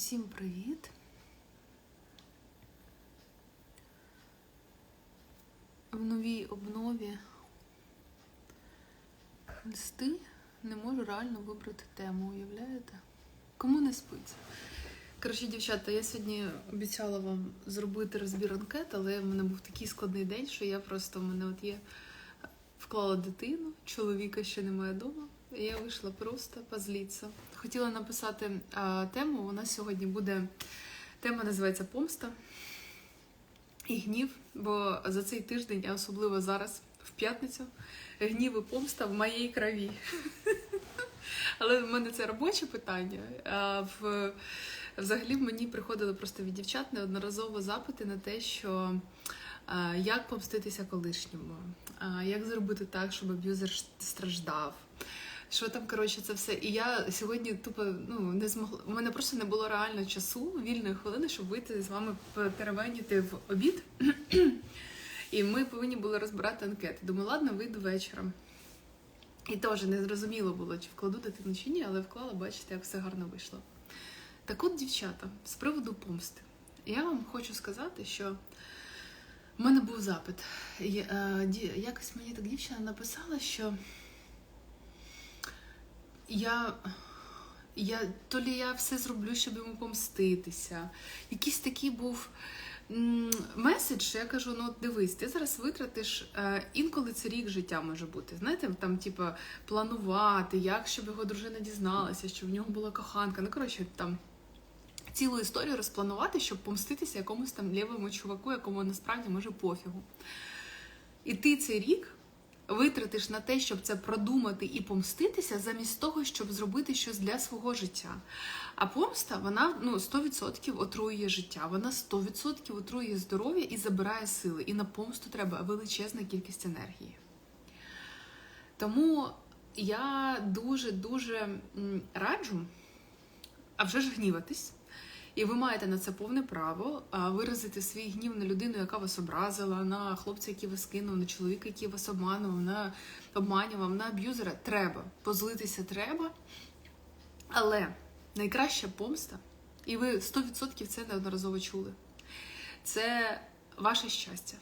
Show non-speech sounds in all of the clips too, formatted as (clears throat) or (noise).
Усім привіт! В новій обнові листи не можу реально вибрати тему, уявляєте? Кому не спиться? Коротше, дівчата, я сьогодні обіцяла вам зробити розбір анкет, але в мене був такий складний день, що я просто в мене от є вклала дитину, чоловіка ще немає вдома. І я вийшла просто позліться. Хотіла написати а, тему. У нас сьогодні буде тема називається Помста і гнів. Бо за цей тиждень, а особливо зараз, в п'ятницю, гнів і помста в моїй крові. Але в мене це робоче питання. А в взагалі мені приходили просто від дівчат неодноразово запити на те, що а, як помститися колишньому, а, як зробити так, щоб аб'юзер страждав. Що там, коротше, це все. І я сьогодні тупо ну не змогла. У мене просто не було реально часу, вільної хвилини, щоб вийти з вами перевеніти в обід. І ми повинні були розбирати анкети. Думаю, ладно, вийду вечором. І теж не зрозуміло було, чи вкладу дитину чи ні, але вклала, бачите, як все гарно вийшло. Так от, дівчата, з приводу помсти, я вам хочу сказати, що в мене був запит. Е, якось мені так дівчина написала, що я, я то лі я все зроблю, щоб йому помститися. Якийсь такий був меседж, я кажу: ну дивись, ти зараз витратиш е, інколи це рік життя може бути. Знаєте, там, типу, планувати, як щоб його дружина дізналася, що в нього була коханка. Ну, коротше, там. Цілу історію розпланувати, щоб помститися якомусь там лівому чуваку, якому насправді може пофігу. І ти цей рік витратиш на те, щоб це продумати і помститися, замість того, щоб зробити щось для свого життя. А помста, вона ну, 100% отруює життя, вона 100% отруює здоров'я і забирає сили. І на помсту треба величезна кількість енергії. Тому я дуже-дуже раджу, а вже ж гніватись. І ви маєте на це повне право виразити свій гнів на людину, яка вас образила, на хлопця, який вас кинув, на чоловіка, який вас обманував, на обманював, на аб'юзера. Треба. Позлитися треба. Але найкраща помста, і ви 100% це неодноразово чули, це ваше щастя.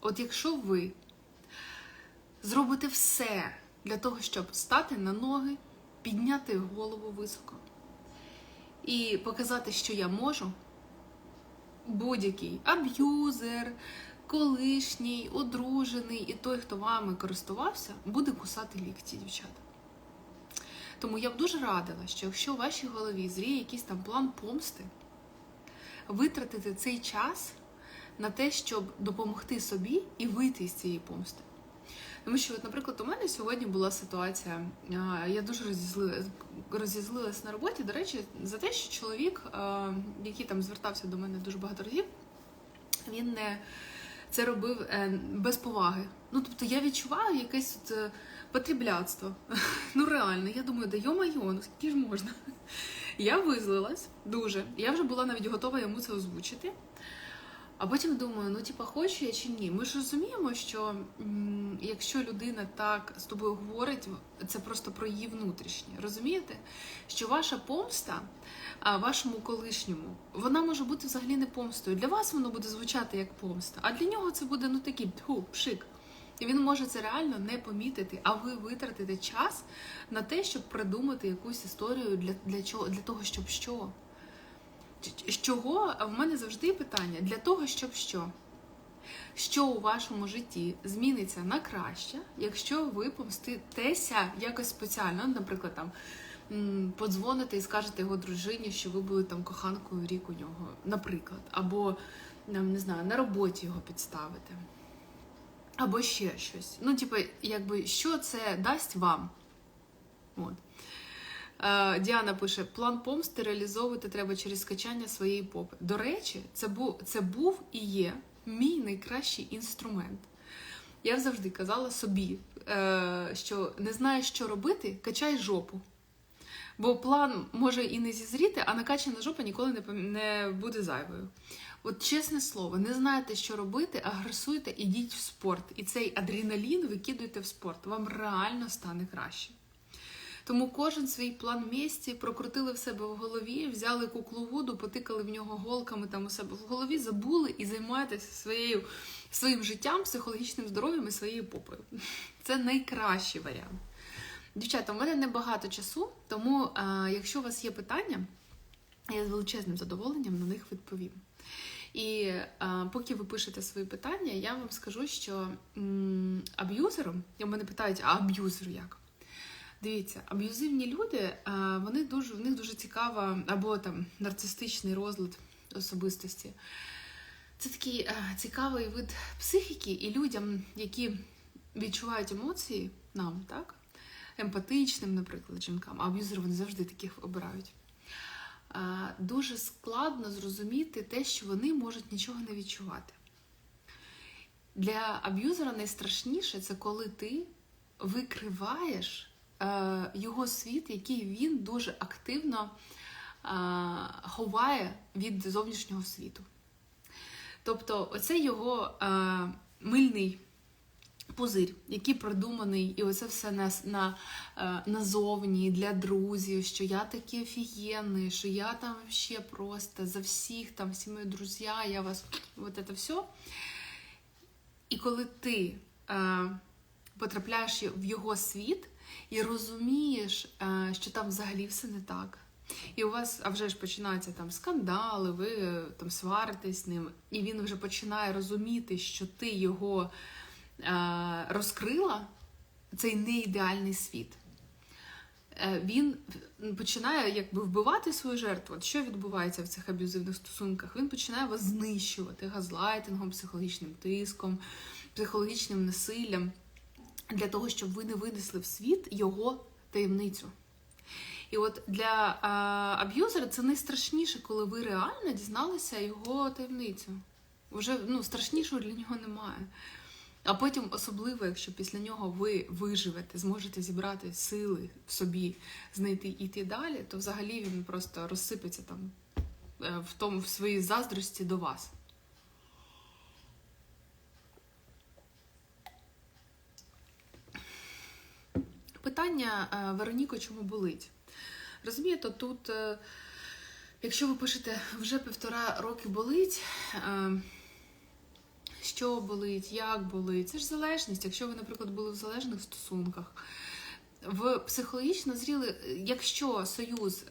От якщо ви зробите все для того, щоб стати на ноги, підняти голову високо і показати, що я можу, будь-який аб'юзер, колишній, одружений і той, хто вами користувався, буде кусати лікті, дівчата. Тому я б дуже радила, що якщо у вашій голові зріє якийсь там план помсти, витратити цей час на те, щоб допомогти собі і вийти з цієї помсти. Тому що, от, наприклад, у мене сьогодні була ситуація, я дуже розізлилась, на роботі, до речі, за те, що чоловік, який там звертався до мене дуже багато разів, він не це робив е, без поваги. Ну, тобто я відчуваю якесь от, е, потрібляцтво. (laughs) Ну реально, я думаю, да йо-майо, ну скільки ж можна? (laughs) Я визлилась дуже. Я вже була навіть готова йому це озвучити. А потім думаю, ну типа хочу я чи ні. Ми ж розуміємо, що якщо людина так з тобою говорить, це просто про її внутрішнє. Розумієте? Що ваша помста а, вашому колишньому, вона може бути взагалі не помстою. Для вас воно буде звучати як помста, а для нього це буде ну такий тьху, пшик. І він може це реально не помітити, а ви витратите час на те, щоб придумати якусь історію для, для чого для того, щоб що. З чого в мене завжди питання для того, щоб що? Що у вашому житті зміниться на краще, якщо ви помститеся якось спеціально, наприклад, там подзвоните і скажете його дружині, що ви були там коханкою рік у нього, наприклад, або не знаю, на роботі його підставите, або ще щось. Ну, типу, якби що це дасть вам? От. Е, Діана пише: план помсти реалізовувати треба через скачання своєї попи. До речі, це був, це був і є мій найкращий інструмент. Я завжди казала собі, е, що не знаєш, що робити, качай жопу. Бо план може і не зізріти, а накачана жопа ніколи не, не буде зайвою. От чесне слово, не знаєте, що робити, агресуйте, ідіть в спорт. І цей адреналін викидуйте в спорт. Вам реально стане краще. Тому кожен свій план місті прокрутили в себе в голові, взяли куклу Вуду, потикали в нього голками там у себе в голові, забули і займаєтеся своєю своїм життям, психологічним здоров'ям і своєю попою. Це найкращий варіант. Дівчата, у мене небагато часу, тому а, якщо у вас є питання, я з величезним задоволенням на них відповім. І а, поки ви пишете свої питання, я вам скажу, що м, аб'юзером, я мене питають, а аб'юзер як? Дивіться, аб'юзивні люди, а, вони дуже, в них дуже цікава, або там нарцистичний розлад особистості. Це такий е, цікавий вид психіки, і людям, які відчувають емоції, нам, так? Емпатичним, наприклад, жінкам, а аб'юзери вони завжди таких обирають. Е, дуже складно зрозуміти те, що вони можуть нічого не відчувати. Для аб'юзера найстрашніше це коли ти викриваєш е, його світ, який він дуже активно е, ховає від зовнішнього світу. Тобто, оце його е, мильний пузир, який продуманий, і оце все на, на, е, назовні для друзів, що я такий офігенний, що я там ще просто за всіх, там всі мої друзі, я вас, от це все. І коли ти е, потрапляєш в його світ і розумієш, е, що там взагалі все не так. І у вас а вже ж починаються там скандали, ви е, там сваритесь з ним, і він вже починає розуміти, що ти його е, розкрила, цей неідеальний світ. Він починає якби вбивати свою жертву. От що відбувається в цих аб'юзивних стосунках? Він починає вас знищувати газлайтингом, психологічним тиском, психологічним насиллям для того, щоб ви не винесли в світ його таємницю. І от для а, аб'юзера це найстрашніше, коли ви реально дізналися його таємницю. Вже ну, страшнішого для нього немає. А потім, особливо, якщо після нього ви виживете, зможете зібрати сили в собі, знайти і йти далі, то взагалі він просто розсипеться там е, в тому в своїй заздрості до вас. Питання е, Вероніко, чому болить? Розумієте, тут, е, якщо ви пишете вже півтора роки болить, е, що болить, як болить, це ж залежність. Якщо ви, наприклад, були в залежних стосунках, в психологічно зріли, якщо союз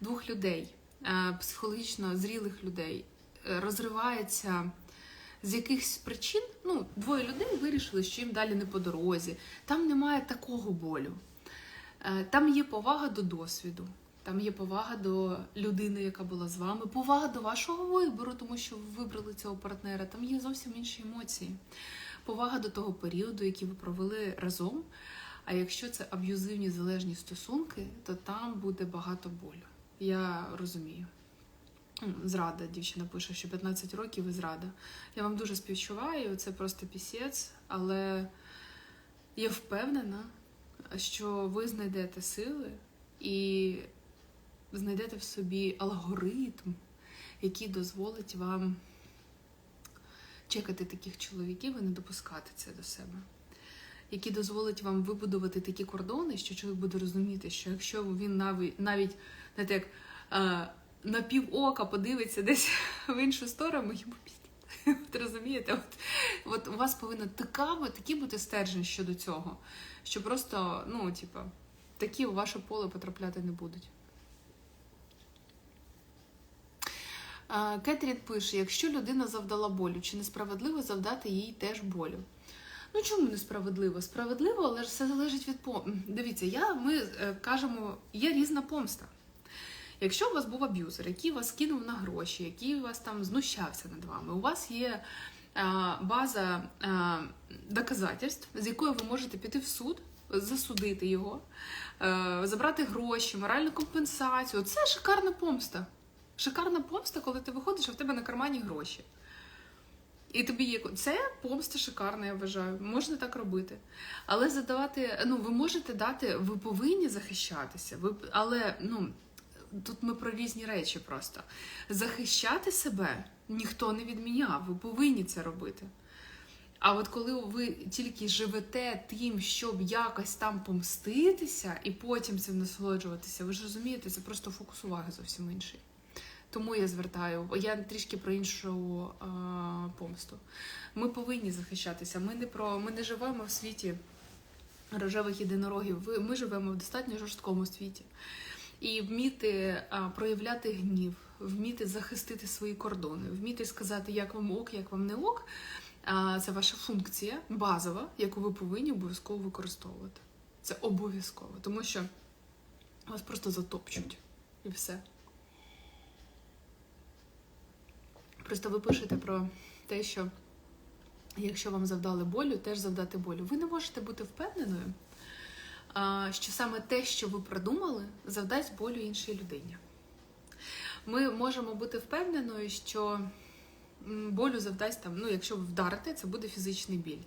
двох людей, психологічно зрілих людей розривається з якихось причин, ну, двоє людей вирішили, що їм далі не по дорозі, там немає такого болю. Е, там є повага до досвіду, там є повага до людини, яка була з вами, повага до вашого вибору, тому що ви вибрали цього партнера. Там є зовсім інші емоції. Повага до того періоду, який ви провели разом. А якщо це аб'юзивні залежні стосунки, то там буде багато болю. Я розумію. Зрада, дівчина пише, що 15 років і зрада. Я вам дуже співчуваю, це просто пісець, але я впевнена, що ви знайдете сили і знайдете в собі алгоритм, який дозволить вам чекати таких чоловіків і не допускати це до себе. Який дозволить вам вибудувати такі кордони, що чоловік буде розуміти, що якщо він навіть навіть знаєте, як е, на пів подивиться десь (laughs) в іншу сторону, йому. (laughs) От розумієте? От, от у вас повинна така, такі бути стержень щодо цього що просто, ну, типа, такі у ваше поле потрапляти не будуть. Кетрін пише: якщо людина завдала болю, чи несправедливо завдати їй теж болю? Ну, чому несправедливо? Справедливо, але ж все залежить від пом... Дивіться, я, ми е, кажемо, є різна помста. Якщо у вас був аб'юзер, який вас кинув на гроші, який вас там знущався над вами, у вас є база доказательств, з якою ви можете піти в суд, засудити його, забрати гроші, моральну компенсацію. Це шикарна помста. Шикарна помста, коли ти виходиш, а в тебе на кармані гроші. І тобі є це помста шикарна, я вважаю. Можна так робити. Але задавати, ну, ви можете дати, ви повинні захищатися, ви, але ну, тут ми про різні речі просто. Захищати себе ніхто не відміняв, ви повинні це робити. А от коли ви тільки живете тим, щоб якось там помститися і потім цим насолоджуватися, ви ж розумієте, це просто фокус уваги зовсім інший. Тому я звертаю, я трішки про іншу а, помсту. Ми повинні захищатися. Ми не про ми не живемо в світі рожевих єдинорогів. Ми живемо в достатньо жорсткому світі. І вміти проявляти гнів, вміти захистити свої кордони, вміти сказати, як вам ок, як вам не ок. Це ваша функція базова, яку ви повинні обов'язково використовувати. Це обов'язково, тому що вас просто затопчуть і все. Просто ви пишете про те, що якщо вам завдали болю, теж завдати болю. Ви не можете бути впевненою, що саме те, що ви продумали, завдасть болю іншій людині. Ми можемо бути впевненою, що болю завдасть там, ну, якщо ви вдарите, це буде фізичний біль.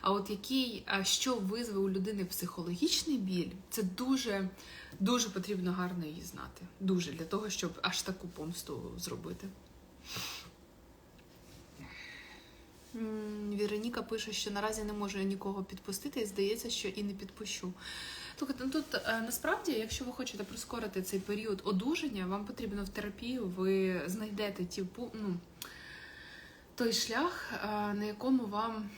А от який, що визве у людини психологічний біль, це дуже, дуже потрібно гарно її знати. Дуже для того, щоб аж таку помсту зробити. М, Віроніка пише, що наразі не може нікого підпустити, і здається, що і не підпущу. Слухайте, ну тут е, насправді, якщо ви хочете прискорити цей період одужання, вам потрібно в терапію, ви знайдете ті, ну, той шлях, е, на якому вам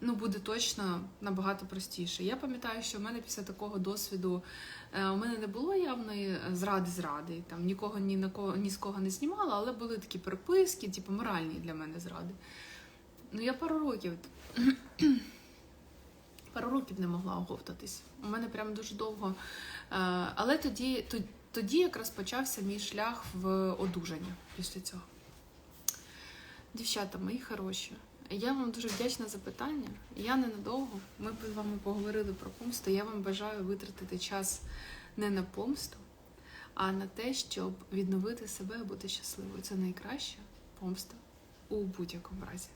ну, буде точно набагато простіше. Я пам'ятаю, що в мене після такого досвіду е, у мене не було явної зради зради. Там нікого ні на кого ні з кого не знімала, але були такі переписки, типу моральні для мене зради. Ну я пару років. (clears throat) Пару років не могла оговтатись. У мене прям дуже довго. Е, Але тоді, тоді якраз почався мій шлях в одужання після цього. Дівчата, мої хороші, я вам дуже вдячна за питання. Я ненадовго. Ми з вами поговорили про помсту. Я вам бажаю витратити час не на помсту, а на те, щоб відновити себе і бути щасливою. Це найкраща помста у будь-якому разі.